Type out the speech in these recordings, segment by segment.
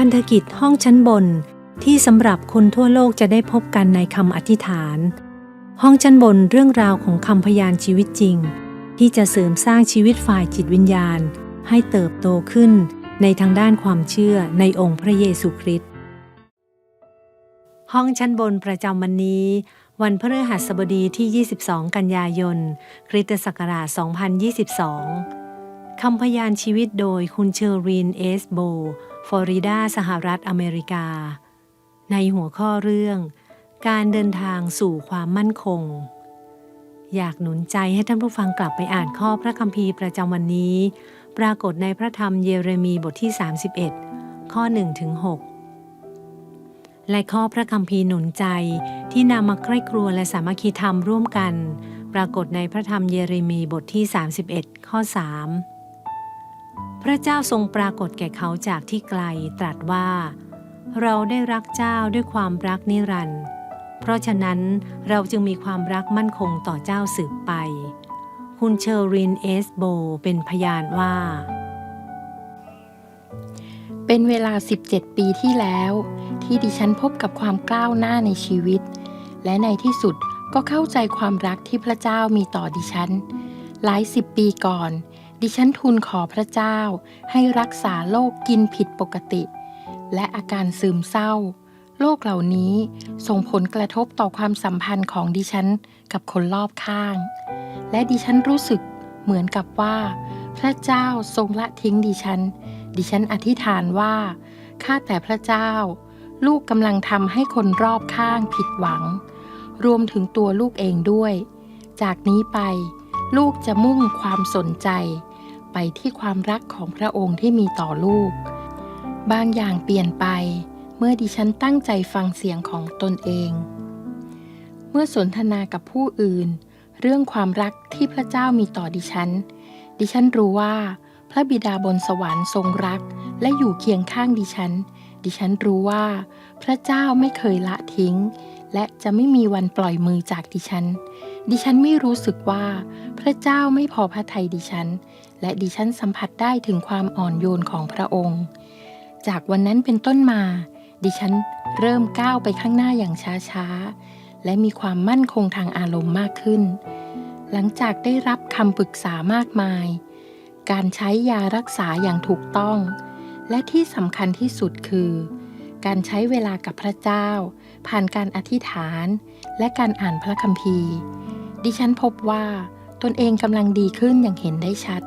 พันธกิจห้องชั้นบนที่สำหรับคนทั่วโลกจะได้พบกันในคำอธิษฐาน ห้องชั้นบนเรื่องราวของคำพยานชีวิตจริง ที่จะเสริมสร้างชีวิตฝ่ายจิตวิญญาณ ให้เติบโตขึ้นในทางด้านความเชื่อในองค์พระเยซูคริสต์ห้องชั้นบนประจำวันนี้ วันพฤหัสบดีที่ 22 กันยายน คริสตศักราช 2022คำพยานชีวิตโดยคุณเชอรีนเอสโบ ฟลอริดาสหรัฐอเมริกา ในหัวข้อเรื่อง การเดินทางสู่ความมั่นคง อยากหนุนใจให้ท่านผู้ฟังกลับไปอ่านข้อพระคัมภีร์ประจำวันนี้ ปรากฏในพระธรรมเยเรมีบทที่ 31 ข้อ1ถึง6และข้อพระคัมภีร์หนุนใจที่นำมาใคร่ครัวและสามัคคีธรรมร่วมกัน ปรากฏในพระธรรมเยเรมีบทที่ 31 ข้อ 3 พระเจ้าทรงปรากฏแก่เขาจากที่ไกลตรัสว่า เราได้รักเจ้าด้วยความรักนิรันดร์เพราะฉะนั้นเราจึงมีความรักมั่นคงต่อเจ้าสืบไป คุณเชอรินเอสโบเป็นพยานว่า เป็นเวลา 17 ปีที่แล้ว ที่ดิฉันพบกับความกล้าวหน้าในชีวิต และในที่สุดก็เข้าใจความรักที่พระเจ้ามีต่อดิฉัน หลายสิบปีก่อนดิฉันทูลขอพระเจ้า ให้รักษาโรคกกินผิดปกติ และอาการซึมเศร้าโรคเหล่านี้ส่งผลกระทบต่อความสัมพันธ์ของดิฉันกับคนรอบข้าง และดิฉันรู้สึกเหมือนกับว่า พระเจ้าทรงละทิ้งดิฉัน ดิฉันอธิษฐานว่าข้าแต่พระเจ้า ลูกกำลังทำให้คนรอบข้างผิดหวัง รวมถึงตัวลูกเองด้วย จากนี้ไป ลูกจะมุ่งความสนใจ ไปที่ความรักของพระองค์ที่มีต่อลูก บางอย่างเปลี่ยนไปเมื่อดิฉันตั้งใจฟังเสียงของตนเอง เมื่อสนทนากับผู้อื่น เรื่องความรักที่พระเจ้ามีต่อดิฉัน ดิฉันรู้ว่า พระบิดาบนสวรรค์ทรงรัก และอยู่เคียงข้างดิฉัน ดิฉันรู้ว่า พระเจ้าไม่เคยละทิ้ง และจะไม่มีวันปล่อยมือจากดิฉัน ดิฉันไม่รู้สึกว่า พระเจ้าไม่พอพระทัยดิฉัน และดิฉันสัมผัสได้ถึงความอ่อนโยนของพระองค์ จากวันนั้นเป็นต้นมา ดิฉันเริ่มก้าวไปข้างหน้าอย่างช้าๆ และมีความมั่นคงทางอารมณ์มากขึ้น หลังจากได้รับคำปรึกษามากมาย การใช้ยารักษาอย่างถูกต้อง และที่สำคัญที่สุดคือ การใช้เวลากับพระเจ้า ผ่านการอธิษฐาน และการอ่านพระคัมภีร์ ดิฉันพบว่าตนเองกำลังดีขึ้นอย่างเห็นได้ชัด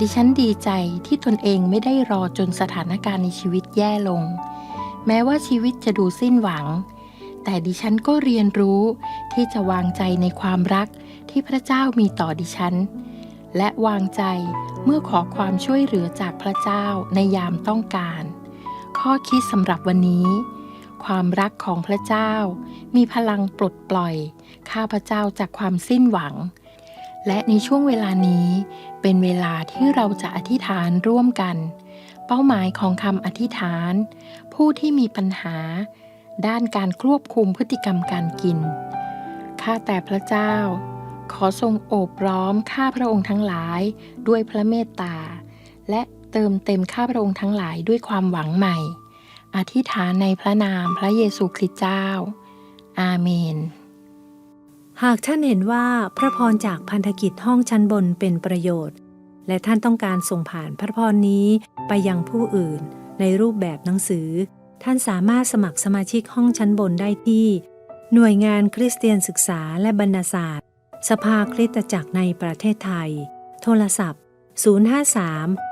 ดิฉันดีใจที่ตนเองไม่ได้รอจนสถานการณ์ในชีวิตแย่ลง แม้ว่าชีวิตจะดูสิ้นหวัง แต่ดิฉันก็เรียนรู้ที่จะวางใจในความรักที่พระเจ้ามีต่อดิฉัน และวางใจเมื่อขอความช่วยเหลือจากพระเจ้าในยามต้องการ ข้อคิดสำหรับวันนี้ ความรักของพระเจ้า มีพลังปลดปล่อย ข้าพระเจ้าจากความสิ้นหวัง และในช่วงเวลานี้ เป็นเวลาที่เราจะอธิษฐานร่วมกัน เป้าหมายของคำอธิษฐาน ผู้ที่มีปัญหา ด้านการควบคุมพฤติกรรมการกิน ข้าแต่พระเจ้า ขอทรงโอบล้อมข้าพระองค์ทั้งหลายด้วยพระเมตตา และ เติมเต็มข้าพระองค์ทั้งหลายด้วยความหวังใหม่ อธิษฐานในพระนามพระเยซูคริสต์เจ้า อาเมน หากท่านเห็นว่าพระพรจากพันธกิจห้องชั้นบนเป็นประโยชน์ และท่านต้องการส่งผ่านพระพรนี้ไปยังผู้อื่น ในรูปแบบหนังสือ ท่านสามารถสมัครสมาชิกห้องชั้นบนได้ที่ หน่วยงานคริสเตียนศึกษาและบรรณศาสตร์ สภาคริสตจักรในประเทศไทย โทรศัพท์ 053